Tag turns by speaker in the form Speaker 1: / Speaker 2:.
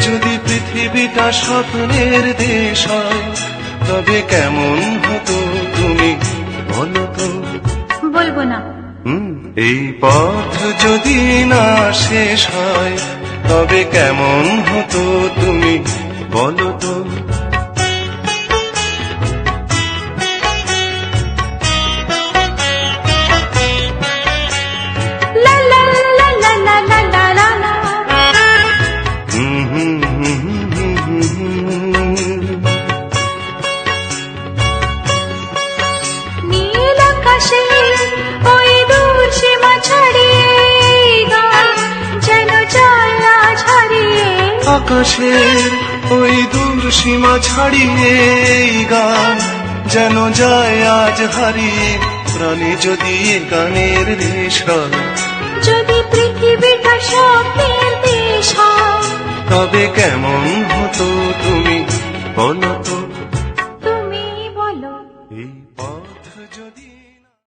Speaker 1: যদি পৃথিবীটা স্বপ্নের দেশ হয় তবে কেমন হতো তুমি? বলো তো।
Speaker 2: বলব না।
Speaker 1: এই পথ যদি না শেষ হয় তবে কেমন হতো তুমি? বলো তো।
Speaker 2: নীল আকাশে ওই দূর সীমা ছাড়িয়ে গান যেন যায় আজ হারিয়ে
Speaker 1: আকাশের ওই দূর সীমা ছাড়িয়ে গান যেন যায় আজ হারিয়ে। প্রাণে যদি গানের রেশ
Speaker 2: যদি পৃথিবীটা স্বপ্নের
Speaker 1: এই পথ যদি